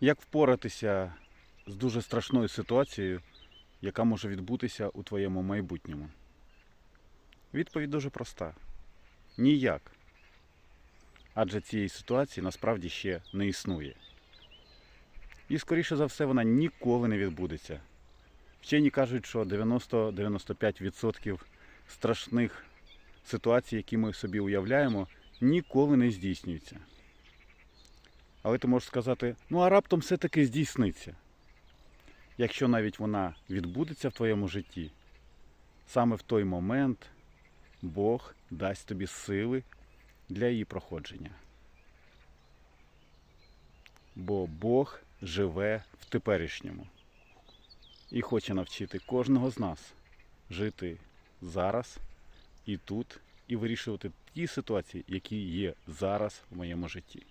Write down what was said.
Як впоратися з дуже страшною ситуацією, яка може відбутися у твоєму майбутньому? Відповідь дуже проста: ніяк. Адже цієї ситуації насправді ще не існує. І, скоріше за все, вона ніколи не відбудеться. Вчені кажуть, що 90-95% страшних ситуацій, які ми собі уявляємо, ніколи не здійснюються. Але ти можеш сказати, ну а раптом все-таки здійсниться. Якщо навіть вона відбудеться в твоєму житті, саме в той момент Бог дасть тобі сили для її проходження. Бо Бог живе в теперішньому і хоче навчити кожного з нас жити зараз і тут, і вирішувати ті ситуації, які є зараз в моєму житті.